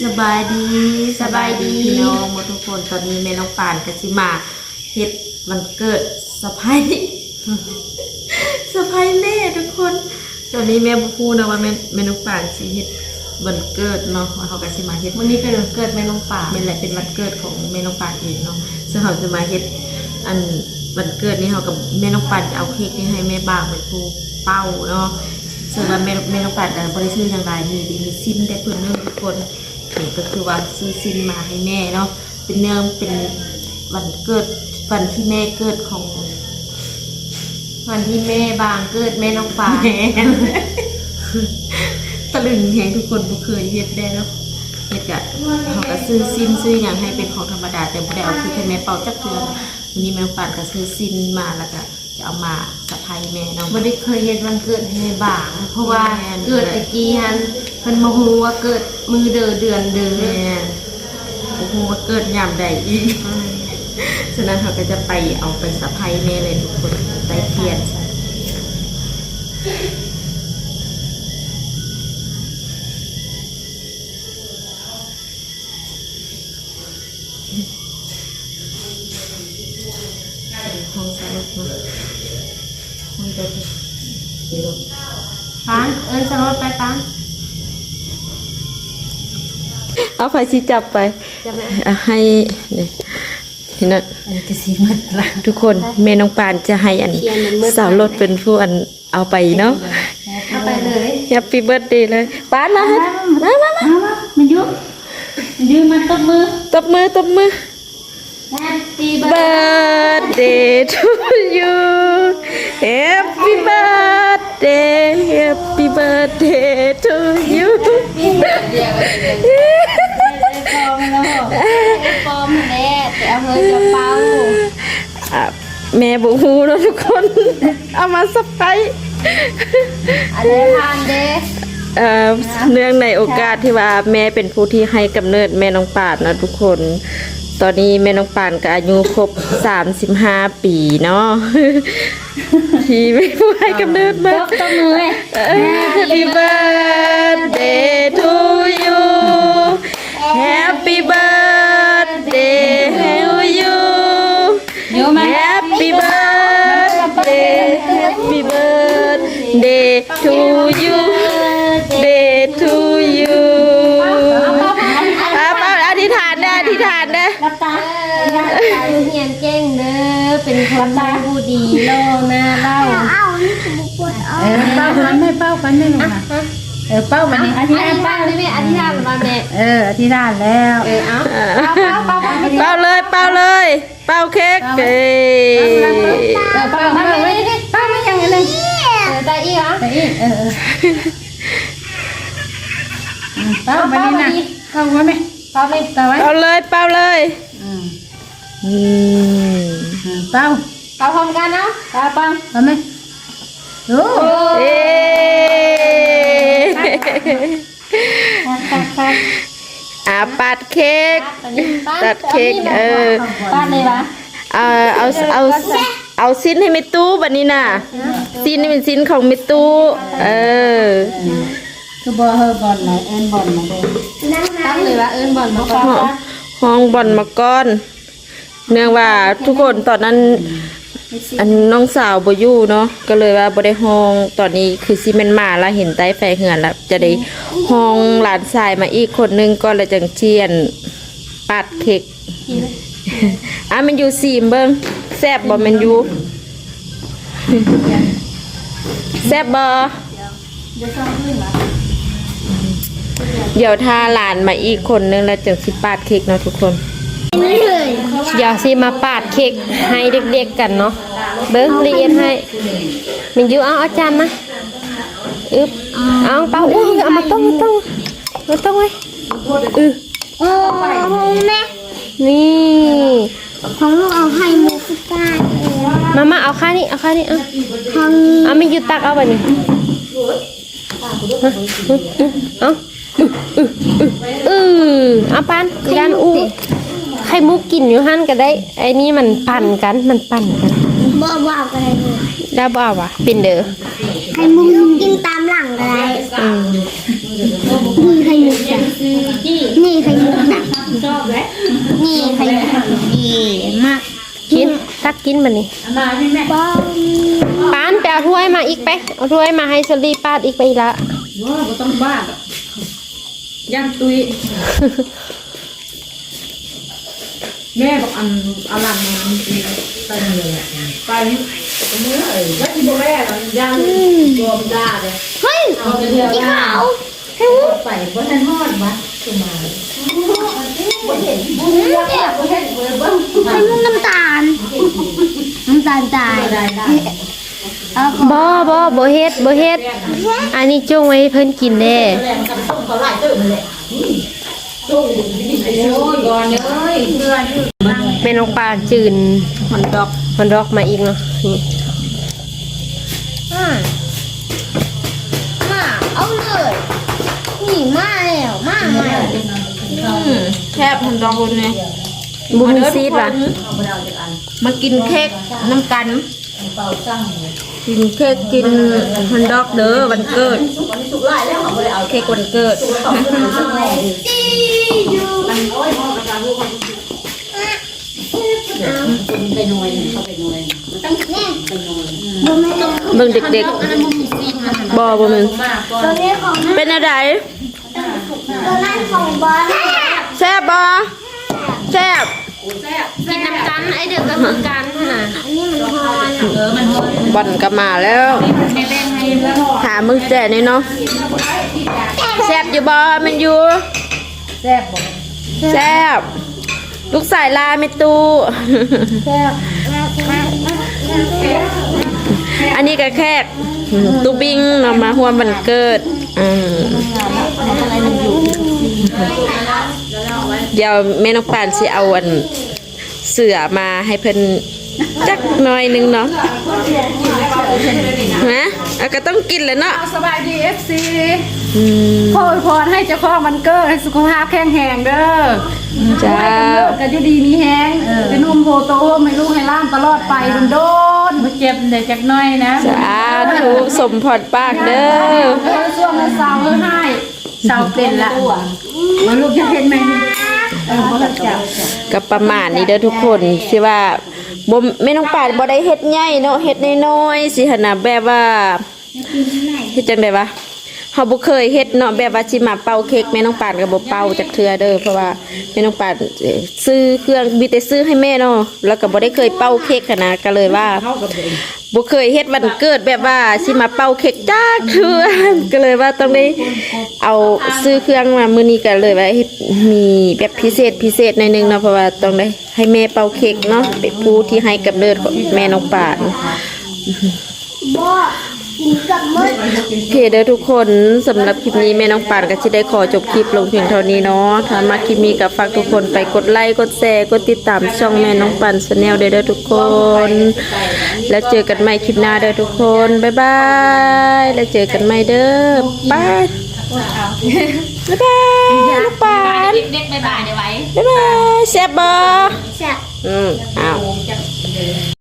สบายดีสบายดีพี่น้องหมดทุกคนตอนนี้แม่น้องป่านกับสิมาเฮ็ดวันเกิดสะพายสะพายแม่ทุกคน ตอนนี้แม่บ่พูดนะว่าแม่แม่น้องป่านสิเฮ็ดวันเกิดเนาะว่าเขาก็สิมาเฮ็ดวันนี้เป็นวันเกิดแม่น้องป่านี่แหละเป็นวันเกิดของแม่น้องป่านเองเนาะซึ่งเขาจะมาเฮ็ดอันวันเกิดนี่เขากับแม่น้องป่านจะเอาเค้กนี่ให้แม่บางเป็นผู้เป้าเนาะซึ่งว่าแม่แม่น้องป่านแต่บริซื้ออย่างไรมีดีมีซิมได้เพื่อนเนื่องทุกคน นี่ก็คือว่าซื้อซิมมาให้แม่เนาะเป็นเนื่องเป็นวันเกิดวันที่แม่เกิดของ วันที่แม่บางเกิดแม่น้องป่าแม่ตะลึงแหงทุกคนบ่เคยเฮ็ดได้เนาะเฮ็ดกะเขาก็ซื้อซิมซื้ออย่างให้เป็นของธรรมดาแต่บ่ได้เอาคือให้แม่เป่าจักเทื่อนะวันนี้แม่ป่านก็ซื้อซิมมาแล้วก็จะเอามาสะพายแม่เนาะไม่ได้เคยเห็นวันเกิดให้แม่บาง เพราะว่าแม่นเกิดตะกี้ฮันเพิ่นมาฮู้ว่าเกิด มือเดือเดือนเดือแม่โอ้โหว่าเกิดยามใดอีกฉะนั้นเขาก็จะไปเอาไปสะพายแม่เลยทุกคนใต้เทียนใส่ห้องสรุปเนาะห้องจะดีรถปานเอิ้นสรถไปปาน เอาไฟสีจับไปจะแม่อะให้นี่นี่นะอันก็สิมันละทุกคนแม่น้องปานจะให้อันเทียนมันมืดสาวรถเป็นผู้อันเอาไปเนาะเอาไปเลยแฮปปี้เบิร์ดเดย์เลยปานมามามามามันยุมันยืมมันตบมือตบมือตบมือ Happy birthday to you Happy birthday Happy birthday to you ปอมแล้วปอมแน่แต่ เอาเฮ้ยจะเป้าอะแม่บอกฮูเนาะทุกคน เอามาสไปซ์อันนี้ทานเด้เอ่อเนื่องในโอกาสที่ว่าแม่เป็นผู้ที่ให้กำเนิดแม่น้องปานนะทุกคน ตอนนี้แม่น้องปานก็อายุครบ35 ปีเนาะที่ไม่ผู้ให้กำเนิดมาตบตบมือ Happy birthday you Day to you อะเป้าอธิษฐานได้อธิษฐานได้รับตาเฮียนเก่งเด้อ เป็นคนผู้ดีโลหน้าเล่าเออเป้ามันไม่เป้ากันไม่ลงนะเออเป้ามันนี่ออธิธิษษฐานฐานได้ไหมอธิษฐานมาแม่เอออธิษฐานแล้วเออเอาเป้าเป้าเป้าเป่าเลยเป่าเลย เป่าเค้กเอ้ยเออเป้ามาเลยเป้าไม่ยังไงเลยเออได้เหรอไปอีกเออเออเป้าไปนี่นะเป้าไว้ไหมเป้าเลยเป้าไว้เป่าเลยเป่าเลยอืมอืมอืมเป้าเป้าพร้อมกันเนาะเป้าเป้าเป้าไหมโอ้เอ้ตัดตัดอาปัดเค้กตัดเค้กเออป้าเลยวะ เอาเอาเอา เอาสิ้นให้เมตู้บันนี้น่ะสิ้นนี่เป็นสิ้นของเมตู้เออคือบอเฮอบอลไหนเอ็นบอลมาเลยตั้งเลยวะเอิญบอลมาก่อนห้องห้องบอลมาก้อนเนื่องว่าทุกคนตอนนั้น อันน้องสาวบอยู่เนาะก็เลยว่าบ่ได้ห้องตอนนี้คือซีเมนมาแล้วเห็นใต้ไฟเหือนแล้วจะได้ห้องหลานชายมาอีกคนนึงก็เลยจังเชียนปัดเค้กอะมันอยู่ซีมเบิ้ง แซบบ่แมันอยู่แซบบ่เดี๋ยวทาหลานมาอีกคนนึงแล้วจังสิปาดเค้กเนาะทุกคน เดี๋ยวสิมาปาดเค้กให้เด็กๆกันเนาะ เบิ้งละเอียดให้มันอยู่เอาเอาจานมาอึบเอาเป้าอุ้ยเอามาต้องมาต้องมาต้องไว้อือโอ้แม่นี่ ของลูกเอาให้มูสิก้าเองมามาเอาค่านี้เอาค่านี้เอาของเอามันอยู่ตักเอาไปนี่เอาเออเอาปันยันอู้ไข่มุกกินอยู่หันก็ได้ ไอ้นี่มันปั่นกัน มันปั่นกันบ่บ่เอาอะไรเลยได้บ่าวะเป็นเด้อให้มุกกินตามหลังอะไรอืมมีใครอยู่จ้ะ นี่ชอบเลยนี่ใครดีมากกินตักกินบัดนี้มาพี่แม่บ้องปานไปเอาถ้วยมาอีกไปเอาถ้วยมาให้สลีปาดอีกไปละว้าก็ต้องบ้าดย่างตุยแม่บอกอันเอาหลังมันไปเลยไปมือเอ้ยแล้วที่บ่แม่ย่างรวมได้เลยเฮ้ยอีขาวให้ไปบ่ทันฮอดวะ มาให้มุกน้ำตาลน้ำตาลตายบ่บ่บ่เฮ็ดบ่เฮ็ดอันนี้จ้งไว้เพิ่นกินแน่โอ้ยก่อนเอ้ยแม่น้องปลาจืนฮอนดอกฮอนดอกมาอีกเนาะนี่ มแทบทำดองคนเนี่ยบุมีซีดว่ะมากินเค้กน้ำกันกินเค้กกินฮันดอกเด้อวันเกิดเค้กวันเกิดเบิ่งเด็กๆบอบ่มึงตัวนี้ของเป็นอะไรตัวนั้นของบอล แซ่บบอแซ่บกินน้ำกันไอเด็กก็คือกันน่ะอันนี้มันฮอนบอลก็มาแล้วหามึงแต่นี่เนาะแซ่บอยู่บอมันอยู่แซ่บบอกแซ่บลูกสายลาไม่ตู้อันนี้ก็แค่ตูบิงเรามาห่วมวันเกิดอืม เดี๋ยวแม่น้องปานสิเอาอันเสือมาให้เพิ่นจักหน่อยหนึงเนาะฮะอะก็ต้องกินแหล้วเนาะสบายดีเอฟซีอืมพ่ออวยพรให้เจ้าของมันเกิดให้สุขภาพแข็งแรงเด้อจ้า ก็จะดีมีแฮงเป็นนุ่มโพโตให้ลูกให้ล่ามตลอดไปโดนๆ มาเจ็บเด็กจักหน้อยนะสาธุสมพรปากเด้อ เออช่วงเสาร์ให้เสาเป็นละ มาลูกจะเห็นไหมเออพ่อเจ้า กับประมาณนี้เด้อทุกคนสิว่าบ่แม่น้องปานบ่ได้เฮ็ดใหญ่เนาะเฮ็ดน้อยๆสิหั่นน่ะแบบว่าเฮ็ดจังได๋วะ เฮาบ่เคยเฮ็ดเนาะแบบว่าสิมาเป่าเค้กแม่น้องปานก็บ่เป่าจักเทื่อเด้อเพราะว่าแม่น้องปานซื้อเครื่องมีแต่ซื้อให้แม่เนาะแล้วก็บ่ได้เคยเป่าเค้กขนาดก็เลยว่าบ่เคยเฮ็ดวันเกิดแบบว่าสิมาเป่าเค้กจักเทื่อก็เลยว่าต้องได้เอาซื้อเครื่องมามื้อนี้ก็เลยว่ามีแบบพิเศษพิเศษหน่อยหนึงเนาะเพราะว่าต้องได้ให้แม่เป่าเค้กเนาะเป็นผู้ที่ให้กำเนิดขอแม่น้องปานบอกินกับมืด โอเคเด้อทุกคนสำหรับคลิปนี้แม่น้องปานก็จะได้ขอจบคลิปลงเพียงเท่านี้เนาะถ้ามาคลิปนี้ก็ฝากทุกคนไปกดไลค์กดแชร์กดติดตามช่องแม่น้องปานชาแนลเด้อทุกคน แล้วเจอกันใหม่คลิปหน้าเด้อทุกคนบ๊ายบายแล้วเจอกันใหม่เด้อบายบ๊ายบายน้องปานเด็กๆบ๊ายบายเดี๋ยวไว้บ๊ายบายแซ่บบ่แซ่บอืมอ้าว